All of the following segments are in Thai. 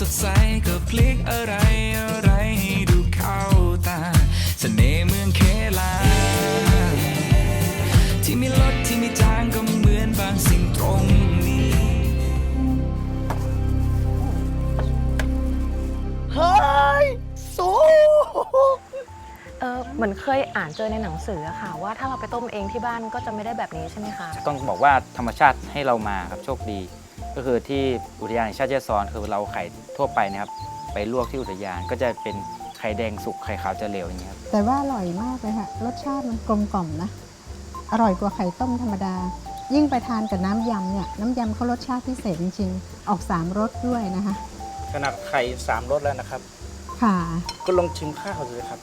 สดใสก็พลิกอะไรอะไรให้ดูเข้าตาเสน่ห์เมืองเคลา ที่มีรถที่มีจางก็เหมือนบางสิ่งตรงนี้ เฮ้ย สูเออเหมือนเคยอ่านเจอในหนังสืออะค่ะ ว่าถ้าเราไปต้มเองที่บ้านก็จะไม่ได้แบบนี้ใช่ไหมคะ ต้องบอกว่าธรรมชาติให้เรามาครับโชคดี ก็คือที่อุทยานแห่งชาติแจ้ซ้อนคือเราไข่ทั่วไปนะครับ ไปลวกที่อุทยานก็จะเป็นไข่แดงสุกไข่ขาวจะเหลวอย่างเงี้ยครับแต่ว่าอร่อยมากเลยค่ะ รสชาติมันกลมกล่อมนะ อร่อยกว่าไข่ต้มธรรมดา ยิ่งไปทานกับน้ำยำเนี่ยน้ำยำเขารสชาติพิเศษจริงๆ ออกสามรสด้วยนะคะ ขนาดไข่สามรสแล้วนะครับ ค่ะ ก็ลองชิมข้าวเลยครับ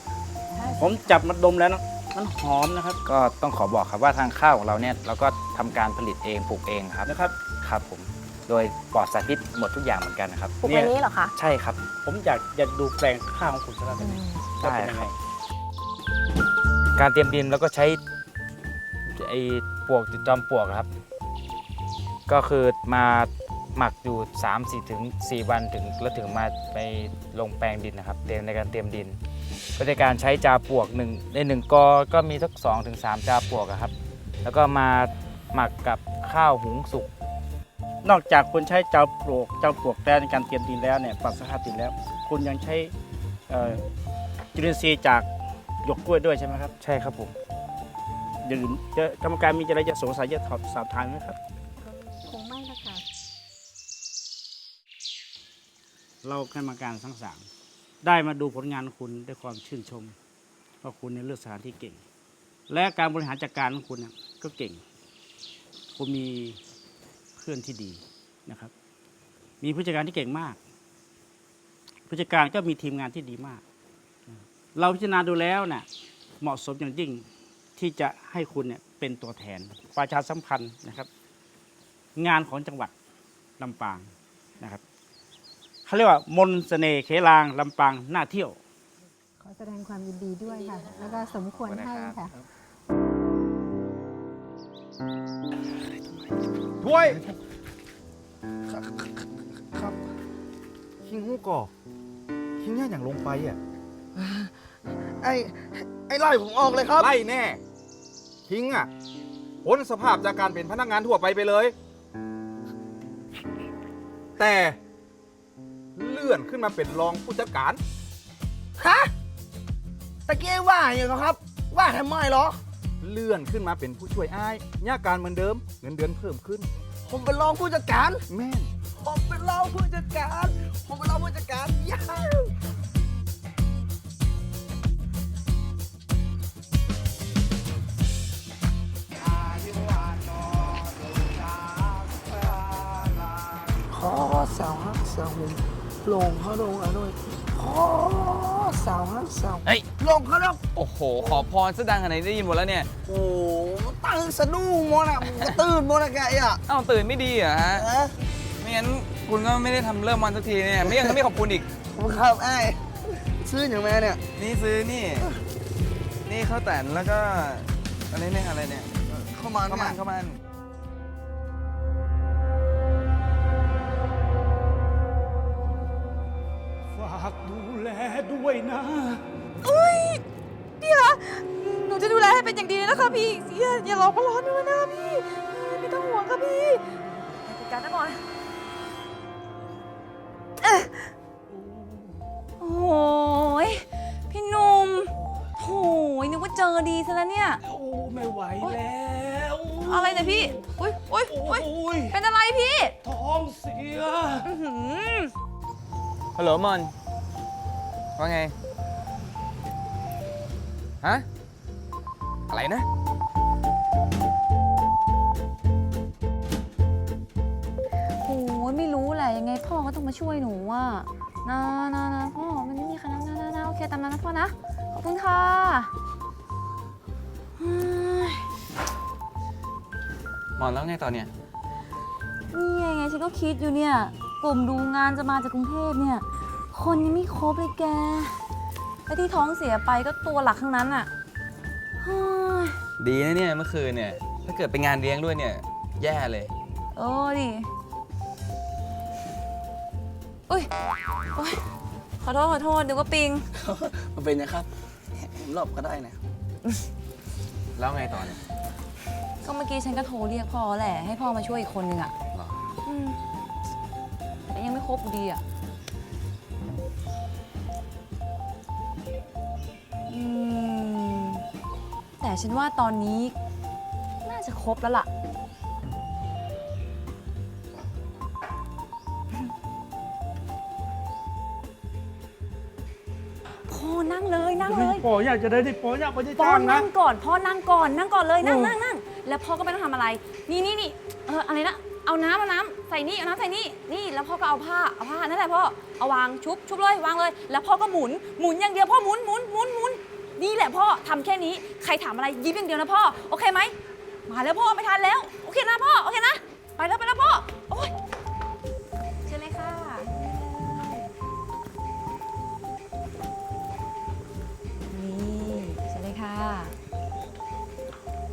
ผมจับมาดมแล้วนะมันหอมนะครับก็ต้องขอบอกครับว่าทางข้าวของเราเนี่ยเราก็ทำการผลิตเองปลูกเองครับนะครับ ครับผม โดยปลอดสารพิษหมดทุกอย่างเหมือนกันนะครับปลูกในนี้เหรอคะ ใช่ครับ ผมอยากจะดูแปลงข้าวของคุณสักหน่อยอืมว่าได้เป็นยังคไงรับการเตรียมดินเราก็ใช้ไอ้ปลวกจอมปลวกครับ ก็คือมาหมักอยู่3 4ถึง4วันถึงแล้วถึงมาไปลงแปลงดินนะครับเตรียมในการเตรียมดิน ก็ในการใช้จาปลวกหนึ่งในหนึ่งกอก็มีสักสองถึงสามจาปลวกอะครับ แล้วก็มาหมักกับข้าวหุงสุก นอกจากคุณใช้เจ้าปลวกเจ้าปลวกแต้ในการเตรียมดินแล้วเนี่ยปรับสภาพดินแล้ว คุณยังใช้เอ่อจุลินทรีย์จากหยวกกล้วยด้วยใช่ไหมครับใช่ครับผมอย่างอื่นจะกรรมการมีอะไรจะสงสัยจะสอบสอบถามไหมครับ คงไม่ละค่ะเรากรรมการทั้งสามได้มาดูผลงานของคุณด้วยความชื่นชมว่าคุณในยเลือกสถานที่เก่ง และการบริหารจัดการของคุณเนี่ยก็เก่ง คุณมี เพื่อนที่ดีนะครับ มีผู้จัดการที่เก่งมาก ผู้จัดการก็มีทีมงานที่ดีมาก เราพิจารณาดูแล้วเนี่ยเหมาะสมอย่างยิ่งที่จะให้คุณเนี่ยเป็นตัวแทนประชาสัมพันธ์นะครับ งานของจังหวัดลำปางนะครับเขาเรียกว่ามนต์เสน่ห์เขลางลำปางน่าเที่ยว ขอแสดงความยินดีด้วยค่ะ แล้วก็สมควรให้ค่ะ ถ้วยครับคิงหูก่อคิงเนี่ยอย่างลงไปอะไอ้ไอ้ไล่ผมออกเลยครับไล่แน่คิงอะพ้นสภาพจากการเป็นพนักงานทั่วไปไปเลย แต่เลื่อนขึ้นมาเป็นรองผู้จัดการฮะตะเกียว่าอย่างเหรอครับ ว่าทำไมเหรอ เลื่อนขึ้นมาเป็นผู้ช่วยอ้ายหน้าการเหมือนเดิมเงินเดือนเพิ่มขึ้น ผมเป็นรองผู้จัดการ แม่นผมเป็นรองผู้จัดการ ผมเป็นรองผู้จัดการยาวขอสาวฮักสาวหุ่มลงเขาลงอะด้วยขอ สาวฮักสาวเฮ้ย ลงเขาลงโอ้โห ขอพรซะดังขนาดไหนได้ยินหมดแล้วเนี่ย โอ้โหตื่นสะดุ้งหมดอะมึงก็ตื่นหมดอะแกอะเอ้าตื่นไม่ดีเหรอฮะ เออไม่งั้นคุณก็ไม่ได้ทำเริ่มวันสักทีเนี่ย ไม่ยังไม่ขอบคุณอีกผมครับไอ้ซื้ออย่างแม่เนี่ยนี่ซื้อนี่ นี่ข้าวแต่นแล้วก็อะไรเนี่ยอะไรเนี่ยเข้ามาข้าวเนี่มัยนข้าวมันากดูแลด้วยนะพี่คะหนูจะดูแลให้เป็นอย่างดีเลยนะคะพี่อย่าอย่าร้องมาร้อนด้วยนะคะพี่ไม่ต้องห่วงค่ะพี่จัดการแน่นอนเอ๊ะโอ้ยพี่หนุ่มโอ้ยนึกว่าเจอดีซะแล้วเนี่ย โอ้ไม่ไหวแล้วอะไรเนี่ยพี่ อุ้ยอุ้ยโอ้อุ้ยยเป็นอะไรพี่ ท้องเสียอื้อหือฮัลโหลมอน ว่าไง ฮะ อะไรนะ โอ้ยไม่รู้แหละยังไงพ่อก็ต้องมาช่วยหนูอะนะนะนะพ่อมันไม่มีใครนะนะนะนะโอเคตามนั้นนะพ่อนะ ขอบคุณค่ะเฮ้ยหมอนแล้วไงตอนเนี้ยนี่ไงฉันก็คิดอยู่เนี่ย กลุ่มดูงานจะมาจากกรุงเทพเนี่ย คนยังไม่ครบเลยแกไอ้ที่ท้องเสียไปก็ตัวหลักทั้งนั้นอะเฮ้ยดีนะเนี่ยเมื่อคืนเนี่ย ถ้าเกิดไปงานเลี้ยงด้วยเนี่ย แย่เลย โอ้ดิอุ้ยโอ้ยขอโทษขอโทษเดี๋ยวก็ปิง มันเป็นนะครับผมหลบก็ได้นะ แล้วไงต่อเนี่ยก็เมื่อกี้ฉันก็โทรเรียกพ่อแหละ ให้พ่อมาช่วยอีกคนนึงอะหรออืมแต่ยังไม่ครบอยู่ดีอะ ฉันว่าตอนนี้ น่าจะครบแล้วล่ะ พ่อนั่งเลยนั่งเลย ปออยากจะได้ที่ปออยากไปที่พ่อจ้างนะ นั่งก่อนพ่อนั่งก่อนนั่งก่อนเลยนั่งโอ้ นั่งนั่งแล้วพ่อก็ไม่ต้องทำอะไร นี่นี่นี่เอออะไรนะเอาน้ำเอาน้ำใส่นี่เอาน้ำใส่นี่นี่แล้วพ่อก็เอาผ้าเอาผ้านั่นแหละพ่อเอาวางชุบชุบเลยวางเลย แล้วพ่อก็หมุนหมุนอย่างเดียวพ่อหมุนหมุนหมุนหมุน นี่แหละพ่อทำแค่นี้ใครถามอะไรยิ้มอย่างเดียวนะพ่อโอเคไหมมาแล้วพ่อไม่ทันแล้ว โอเคนะพ่อโอเคนะไปแล้วไปแล้วพ่อโอ้ยเชิญเลยค่ะนี่เชิญเลยค่ะ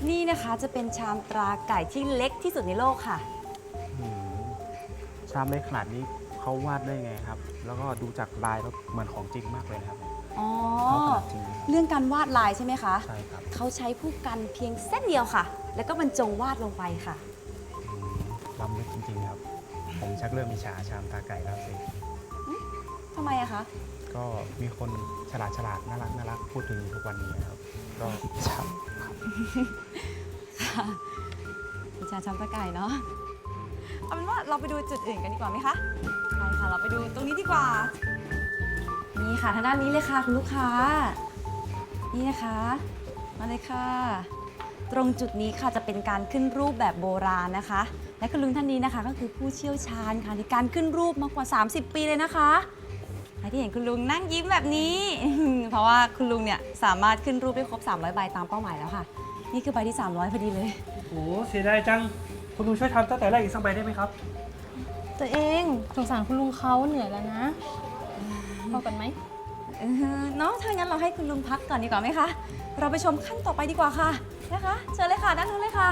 นี่นะคะจะเป็นชามตราไก่ที่เล็กที่สุดในโลกค่ะชามเล็กขนาดนี้เขาวาดได้ไงครับ แล้วก็ดูจากลายแล้วเหมือนของจริงมากเลยนะครับ อ๋อเขาขนาดจริงนะครับเรื่องการวาดลายใช่ไหมคะ ใช่ครับเขาใช้ผู้กันเพียงเส้นเดียวค่ะ แล้วก็บรรจงวาดลงไปค่ะ อืมล้ำลึกจริง ๆ ครับ ผมชักเริ่มมีฉาชามตาไก่แล้วสิ ทำไมอะคะ ก็มีคนฉลาดฉลาดน่ารักน่ารักพูดถึงทุกวันนี้นะครับ ก็ชามค่ะวิชาชามตะไก่เนาะ เอาเป็นว่าเราไปดูจุดอื่นกันดีกว่าไหมคะ ใช่ค่ะ เราไปดูตรงนี้ดีกว่า นี่ค่ะทางด้านนี้เลยค่ะคุณลูกค้า นี่นะคะ มาเลยค่ะ ตรงจุดนี้ค่ะจะเป็นการขึ้นรูปแบบโบราณนะคะ และคุณลุงท่านนี้นะคะ ก็คือผู้เชี่ยวชาญค่ะในการขึ้นรูปมากกว่า 30 ปีเลยนะคะและที่เห็นคุณลุงนั่งยิ้มแบบนี้ เพราะว่าคุณลุงเนี่ยสามารถขึ้นรูปได้ครบ 300 ใบตามเป้าหมายแล้วค่ะ นี่คือใบที่ 300พอดีเลย โอ้เสียดายจัง คุณลุงช่วยทำตั้งแต่แรกอีกสักใบได้ไหมครับ ตัวเองสงสารคุณลุงเขาเหนื่อยแล้วนะ พอกันไหมเออเนาะถ้างั้นเราให้คุณลุงพักก่อนดีกว่าไหมคะ เราไปชมขั้นต่อไปดีกว่าค่ะนะคะ เชิญเลยค่ะด้านนู้นเลยค่ะ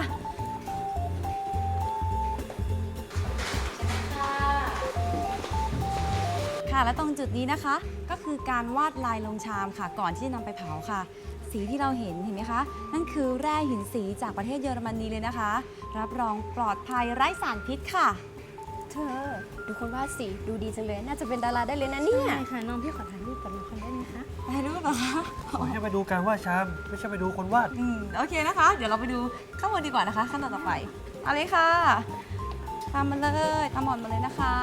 ค่ะและตรงจุดนี้นะคะ ก็คือการวาดลายลงชามค่ะ ก่อนที่จะนำไปเผาค่ะ สีที่เราเห็นเห็นไหมคะ นั่นคือแร่หินสีจากประเทศเยอรมนีเลยนะคะ รับรองปลอดภัยไร้สารพิษค่ะ ธอ ดูคนวาดสิ ดูดีจังเลย น่าจะเป็นดาราได้เลยนะเนี่ย ใช่ค่ะน้องพี่ขอถ่ายรูปกับน้องคนได้ไหมคะได้รูปเหรอคะไม่ใช่ไปดูการวาดชาม ไม่ใช่ไปดูคนวาด อืมโอเคนะคะ เดี๋ยวเราไปดูข้างบนดีกว่านะคะ ขั้นตอนต่อไปเอาเลยค่ะตามมาเลยตามหมอนมาเลยนะคะ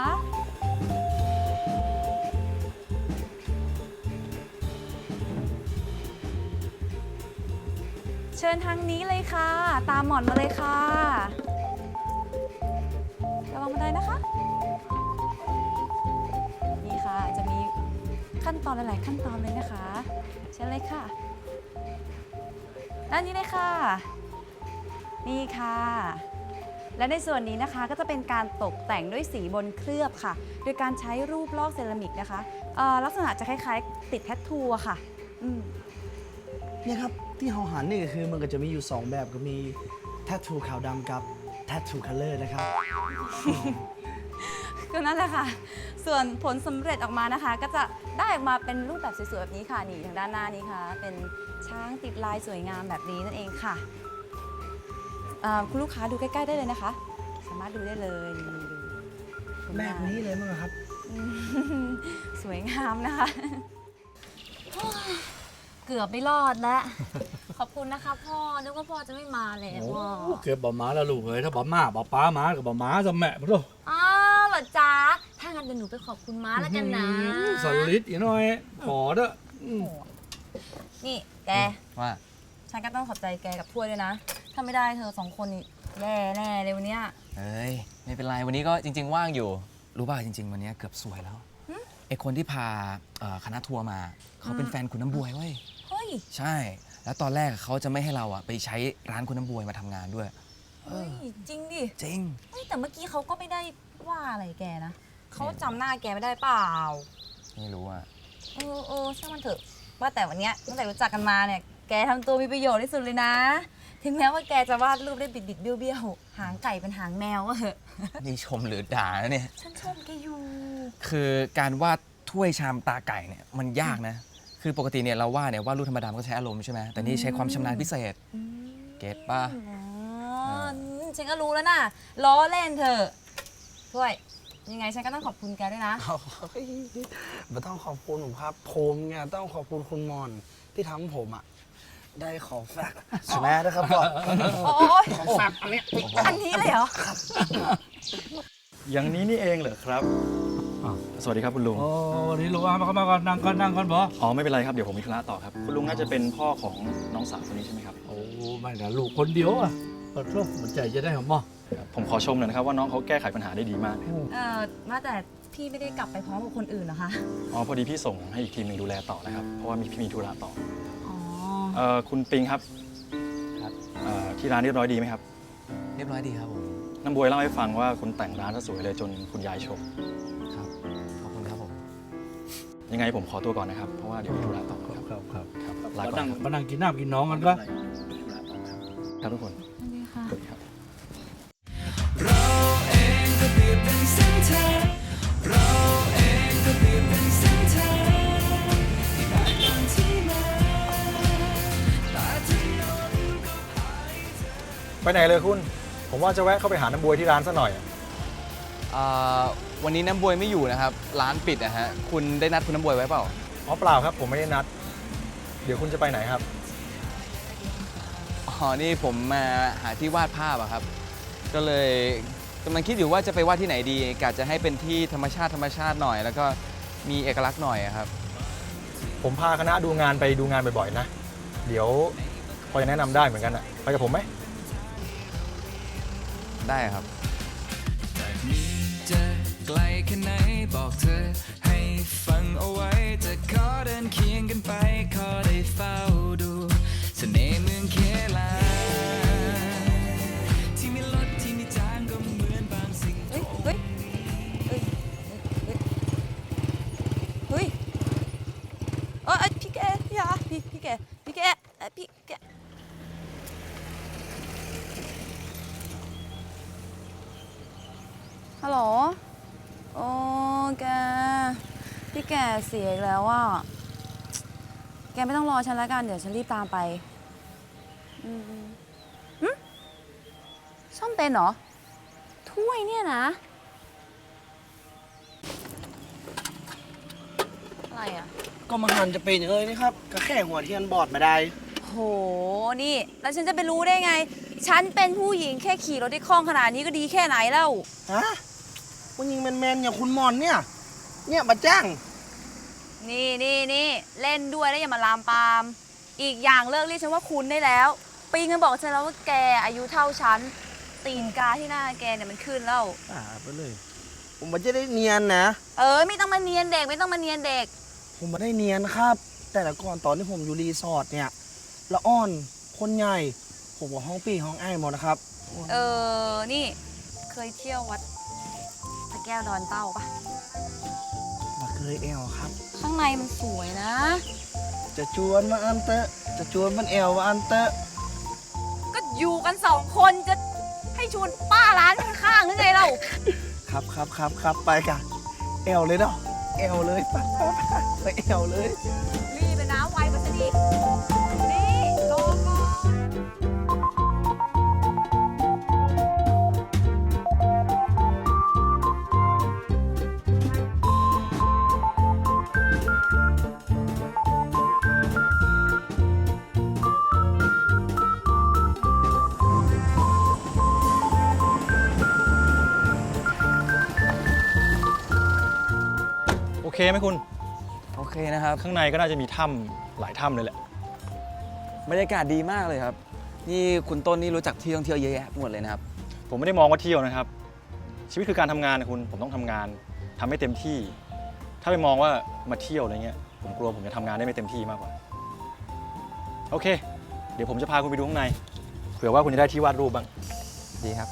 เชิญทางนี้เลยค่ะ ตามหมอนมาเลยค่ะระ ขั้นตอนหลาย ๆ ขั้นตอนเลยนะคะเชิญเลยค่ะ ด้านนี้เลยค่ะ นี่ค่ะ และในส่วนนี้นะคะก็จะเป็นการตกแต่งด้วยสีบนเคลือบค่ะ โดยการใช้รูปลอกเซรามิกนะคะเอ่อลักษณะจะคล้าย ๆ ติดแทททูอะค่ะอืมเนี่ยครับที่เฮาหันนี่ก็คือมันก็จะมีอยู่ 2 แบบก็มีแท t ทูขาวดำกับแท t ทูคัลเลอร์นะครับ ก็นั่นแหละค่ะ ส่วนผลสำเร็จออกมานะคะ ก็จะได้ออกมาเป็นรูปแบบสวยๆแบบนี้ค่ะนี่ทางด้านหน้านี้ค่ะ เป็นช้างติดลายสวยงามแบบนี้นั่นเองค่ะเอ่อคุณลูกค้าดูใกล้ๆได้เลยนะคะ สามารถดูได้เลยนี่ดูผลแบงาบนี้เลยมั้งครับอืมสวยงามนะคะ เกือบไม่รอดแล้ว ขอบคุณนะคะพ่อ นึกว่าพ่อจะไม่มาแล้วโอ้อะเกือบบะหมาแล้วลูกเอ้ยถ้าบะหมาบะป้าหมากับบะหมาจะแม่พ่ออ้าว เหรอจ๊ะ ถ้างั้นเดี๋ยวหนูไปขอบคุณม้าแล้วกันนะ สลิดอีกหน่อย ขอเด้ออืมนี่แก ว่าฉฉันก็ต้องขอบใจแกกับถ้วยด้วยนะ ถ้าไม่ได้เธอสองคนนี่แย่แน่เลยวันเนี้ย เอ้ยไม่เป็นไรวันนี้ก็จริง ๆ ว่างอยู่ รู้ป่ะจริง ๆ วันนี้เกือบสวยแล้วไอคนที่พาเอ่อคณะทัวร์มา เขาเป็นแฟนคุณน้ำบวยเว้ยเฮ้ย ใช่ แล้วตอนแรกเขาจะไม่ให้เราอะไปใช้ร้านคุณน้ำบวยมาทำงานด้วย เฮ้ย จริงดิจริง เฮ้ยแต่เมื่อกี้เขาก็ไม่ได้ ว่าอะไรแกนะเขาจำหน้าแกไม่ได้เปล่า ไม่รู้อะเออเออช่างมันเถอะ ว่าแต่วันเนี้ยตั้งแต่รู้จักกันมาเนี่ย แกทำตัวมีประโยชน์ที่สุดเลยนะ ถึงแม้ว่าแกจะวาดรูปได้บิดบิดๆเบี้ยวเบี้ยวๆหางไก่เป็นหางแมวก็เหอะ นี่ชมหรือด่านะเนี่ย ฉันชมแกอยู่ คือการวาดถ้วยชามตาไก่เนี่ยมันยากนะ คือปกติเนี่ยเราวาดเนี่ยวาดรูปธรรมดามันก็ใช้อารมณ์ใช่ไหมแต่นี่ใช้ความชำนาญพิเศษ เก็ตป่ะ อ๋อ ฉันก็รู้แล้วนะล้อเล่นเถอะ ถ้วย ยังไงฉันก็ต้องขอบคุณแกด้วยนะไม่ต้องขอบคุณผมครับ ผมเนี่ยต้องขอบคุณคุณมอนที่ทำให้ผมอะ ได้ของฝากใช่ไหมนะครับก่อนโอ้ยของฝากอันเนี้ยอันนี้เลยเหรอ อย่างนี้นี่เองเหรอครับ สวัสดีครับคุณลุง โอ้วันนี้ลุงว่ามาเข้ามาก่อนนั่งก่อนนั่งก่อนบออ๋อไม่เป็นไรครับ เดี๋ยวผมมีธุระต่อครับ คุณลุงน่าจะเป็นพ่อของน้องสาวคนนี้ใช่ไหมครับ โอ้ไม่นะลูกคนเดียวอะขอโทษมันใจจะได้หรอมอ ครับผมขอชมหน่อยนะครับว่าน้องเขาแก้ไขปัญหาได้ดีมากเออว่าแต่พี่ไม่ได้กลับไปพร้อมกับคนอื่นเหรอคะ อ๋อพอดีพี่ส่งให้อีกทีมหนึ่งดูแลต่อนะครับ เพราะว่ามีพี่มีธุระต่ออ๋อ เอ่อคุณปิงครับครับ เอ่อที่ร้านเรียบร้อยดีไหมครับ เรียบร้อยดีครับผม น้ำบวยเล่าให้ฟังว่าคุณแต่งร้านซะสวยเลยจนคุณยายชม ครับ ขอบคุณครับผม ยังไงผมขอตัวก่อนนะครับ เพราะว่าเดี๋ยวมีธุระต่อครับครับครับครับมาลาก่อนั่นงครับมานั่งกินน้ำกินน้องกันก็ มีธุระต่อครับครับทุกคน ไปไหนเลยคุณ ผมว่าจะแวะเข้าไปหาน้ำบวยที่ร้านซะหน่อยอะอ่าวันนี้น้ำบวยไม่อยู่นะครับ ร้านปิดนะฮะ คุณได้นัดคุณน้ำบวยไว้เปล่า อ๋อเปล่าครับ ผมไม่ได้นัด เดี๋ยวคุณจะไปไหนครับ อ๋อ นี่ผมมาหาที่วาดภาพอะครับ ก็เลยกำลังคิดอยู่ว่าจะไปวาดที่ไหนดีกะจะให้เป็นที่ธรรมชาติธรรมชาติหน่อย แล้วก็มีเอกลักษณ์หน่อยอะครับ ผมพาคณะดูงานไปดูงานบ่อยๆนะ เดี๋ยวพอจะแนะนำได้เหมือนกันอะไปกับผมไหม ได้ครับ นแล้วกัน เดี๋ยวฉันรีบตามไปอืมอืมหึซ่อมเป็นเหรอ ถ้วยเนี่ยนะ อะไรอะ ก็มาหันจะเป็นอย่างเลยนะครับ ก็แค่หัวเทียนบอดมาได้ โห นี่ แล้วฉันจะไปรู้ได้ไง ฉันเป็นผู้หญิงแค่ขี่รถได้คล่องขนาดนี้ก็ดีแค่ไหนแล้ว ฮะผู้หญิงแมนๆอย่างคุณมอนเนี่ย เนี่ยมาจ้าง นี่นี่นี่เล่นด้วยแล้วอย่ามาลามปาม อีกอย่างเลิกเรียกฉันว่าคุณได้แล้ว ปีงันบอกฉันแล้วว่าแกอายุเท่าฉัน ตีนกาที่หน้าแกเนี่ยมันขึ้นแล้ว อ่าไปเลย ผมมันจะได้เนียนนะ เออไม่ต้องมาเนียนเด็กไม่ต้องมาเนียนเด็ก ผมมาได้เนียนครับ แต่ละก่อนตอนที่ผมอยู่รีสอร์ทเนี่ยละอ่อนคนใหญ่ ผมว่าห้องปีห้องไอ้หมดนะครับ เออ นี่เคยเที่ยววัดพระแก้วดอนเต้าปะมาเค ยแอลครับ ข้างในมันสวยนะ จะจวนมาอันเตอะจะจวนมันแอลมาอันเตอะก็อยู่กันสองคนจะให้ชวนป้าร้านข้างๆหรือไงเราครับครับครับครับไปกันแอลเลยเนาะแอลเลยไปไปไปไปแอลเลย ไหมคุณ โอเคนะครับ ข้างในก็น่าจะมีถ้ำหลายถ้ำเลยแหละ บรรยากาศดีมากเลยครับ นี่คุณต้นนี่รู้จักที่ท่องเที่ยวเยอะแยะหมดเลยนะครับ ผมไม่ได้มองว่าเที่ยวนะครับ ชีวิตคือการทำงานนะคุณ ผมต้องทำงานทำให้เต็มที่ ถ้าไปมองว่ามาเที่ยวอะไรเงี้ย ผมกลัวผมจะทำงานได้ไม่เต็มที่มากกว่า โอเค เดี๋ยวผมจะพาคุณไปดูข้างใน เผื่อว่าคุณจะได้ที่วาดรูปบ้าง ดีครับ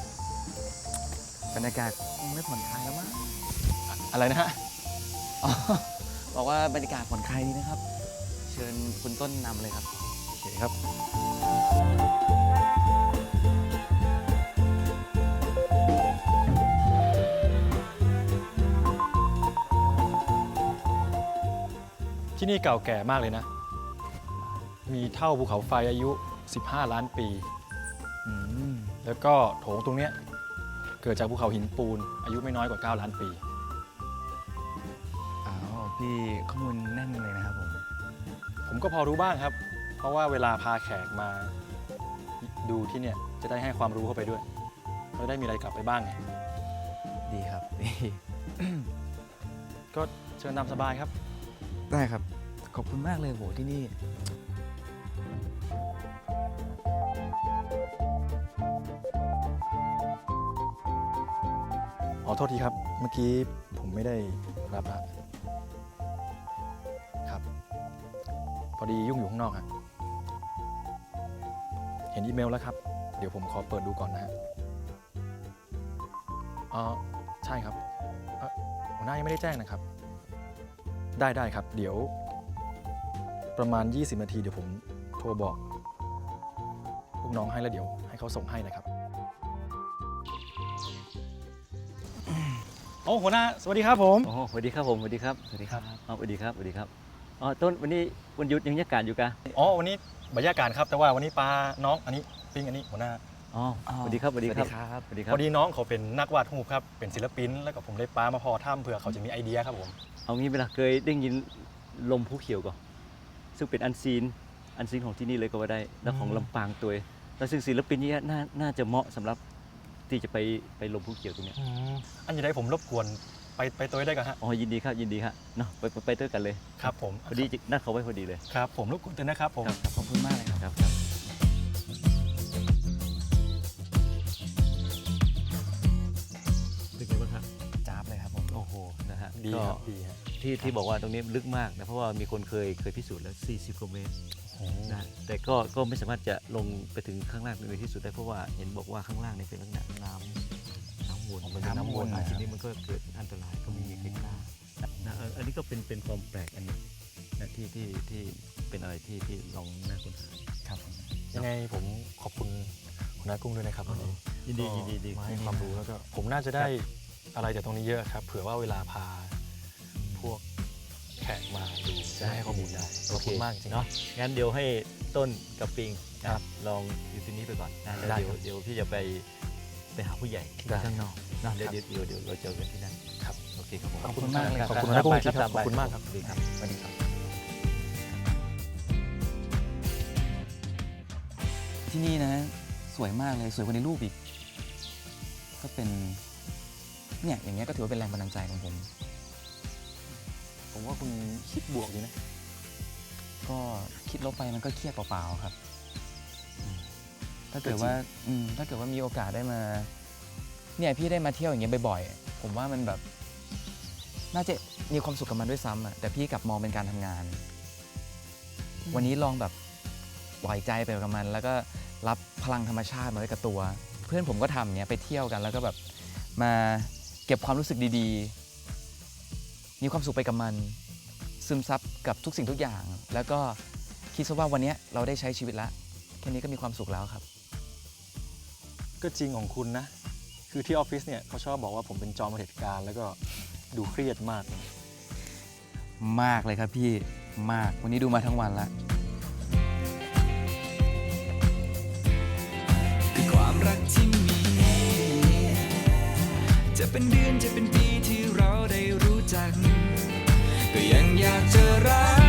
บรรยากาศคงไม่ผ่อนคลายแล้วมั้งอะไรนะฮะอ๋อ บอกว่าบรรยากาศผ่อนคลายดีนะครับ เชิญคุณต้นนำเลยครับโอเคครับ ที่นี่เก่าแก่มากเลยนะ มีเท่าภูเขาไฟอายุ 15 ล้านปี อืม แล้วก็โถงตรงเนี้ยเกิดจากภูเขาหินปูน อายุไม่น้อยกว่า 9 ล้านปีอ้าว พี่ข้อมูลแน่นเลยนะครับผมผมก็พอรู้บ้างครับ เพราะว่าเวลาพาแขกมาดูที่เนี่ยจะได้ให้ความรู้เข้าไปด้วยเขาได้มีอะไรกลับไปบ้างไงดีครับดีก็เชิญตามสบายครับ ได้ครับ ขอบคุณมากเลยโหที่นี่อ๋อโทษทีครับ เมื่อกี้ผมไม่ได้รับอะ ครับ พอดียุ่งอยู่ข้างนอกฮะเห็นอีเมลแล้วครับ เดี๋ยวผมขอเปิดดูก่อนนะฮะอ๋อใช่ครับเอ่อหัวหน้ายังไม่ได้แจ้งนะครับ ได้ได้ครับ เดี๋ยว ประมาณ 20 นาทีเดี๋ยวผมโทรบอกลูกน้องให้แล้วเดี๋ยวให้เขาส่งให้นะครับ อ้หัวหน้าสวัสดีครับผม โอ้โหสวัสดีครับผมสวัสดีครับสวัสดีครับ อ๋อสวัสดีครับสวัสดีครับอ๋อต้นวันนี้วันหยุดยังยากาศอยู่กะอ๋อวันนี้บรรยากาศครับ แต่ว่าวันนี้ปลาน้องอันนี้ปิ้งอันนี้หัวหน้าอ๋อสวัสดีครับสวัสดีครับสวัสดีครัพบอดีน้องเขาเป็นนักวาดรูปครับเป็นศิลปิน แล้วก็ผมได้ปลามาพอถ้ำเผื่อเขาจะมีไอเดียครับผมเอางี้เวลาเคยได้ยินลมภูเขียวก่อนซึ่งเป็นอันซีนอันซีนของที่นี่เลยก็ว่าได้แล้วของอืมลำปางตัวเองแล้วซึ่งศิลปินนี้น่าน่าจะเหมาะสำหรับ ที่จะไปไปลมภูเขียวตรงเนี้ยอันจะได้ผมรบกวนไปไปตัวได้กันฮะอ๋อยินดีครับยินดีครับเนาะไปไปไปด้วยกันเลยครับผมพอดีนัดเขาไว้พอดีเลยครับ ผมรบกวนเตือนนะครับผมขอบคุณมากเลยครับครับครับ เป็นไงบ้างครับจ้าบเลยครับผมโอ้โหนะฮะดีก็ครับดีฮะที่ที่บอกว่าตรงนี้ลึกมากนะเพราะว่ามีคนเคยเคยพิสูจน์แล้ว 40กว่าเมตร นะแต่ก็ก็ไม่สามารถจะลงไปถึงข้างล่างในที่สุดได้เพราะว่าเห็นบอกว่าข้างล่างนี่เป็นลักษณะน้ำน้ำวนอ๋อมันเป็นน้ำวนอะนะทีนี้มันก็เกิดอันตรายก็ไม่มีใครกล้านะเอออันนี้ก็เป็นเป็นความแปลกอันหนึงนะที่ที่ที่เป็นอะไรที่ที่ลองน่าค้นหาครับยังไงผมขอบคุณหัวหน้ากุ้งด้วยนะครับวันนี้ยินดียินดีดีมาให้ความรู้แล้วก็ผมน่าจะได้อะไรจากตรงนี้เยอะครับ เผื่อว่าเวลาพาพวกแขก มาดูจะให้ข้อมูลได้ขอบคุณมากจริงเนาะงั้นเดี๋ยวให้ต้นกับปิงนะครับลองอยู่ที่นี่ไปก่อนนะแล้วได้เดี๋ยวครับเดี๋ยวพี่จะไปไปหาผู้ใหญ่ได้ข้างนอกเนาะเดี๋ยวครับเดี๋ยวเดี๋ยวเดี๋ยวเราเจอกันที่นั่นครับโอเคครับผมขอบคุณมากเลยรับขอบคุณรันะกุ้งไปจริงๆครับตไปขอบคุณมากครับดีครับสวัสดีครับ ที่นี่นะ สวยมากเลยสวยกว่าในรูปอีก ก็เป็นเนี่ยอย่างเงี้ยก็ถือว่าเป็นแรงบันดาลใจของผม ผมว่าคุณคิดบวกดีนะ ก็คิดลบไปมันก็เครียดเปล่าๆครับอืมถ้าเกิดว่าอืมถ้าเกิดว่ามีโอกาสได้มา เนี่ยพี่ได้มาเที่ยวอย่างเงี้ยบ่อยๆ ผมว่ามันแบบ น่าจะมีความสุขกับมันด้วยซ้ำอะแต่พี่กลับมองเป็นการทำงาน วันนี้ลองแบบปล่อยใจไปกับมัน แล้วก็รับพลังธรรมชาติมาไว้กับตัว เพื่อนผมก็ทำเนี้ยไปเที่ยวกัน แล้วก็แบบมาเก็บความรู้สึกดีๆ มีความสุขไปกับมัน ซึมซับกับทุกสิ่งทุกอย่าง แล้วก็คิดซะว่าวันเนี้ยเราได้ใช้ชีวิตแล้วแค่นี้ก็มีความสุขแล้วครับ ก็จริงของคุณนะ คือที่ออฟฟิศเนี่ยเขาชอบบอกว่าผมเป็นจอมเหตุการณ์แล้วก็ดูเครียดมาก มากเลยครับพี่มากวันนี้ดูมาทั้งวันแล้วคือความรักที่มี จะเป็นเดือนจะเป็นปีที่เราได้รู้จักก็ ยังอยากจะรัก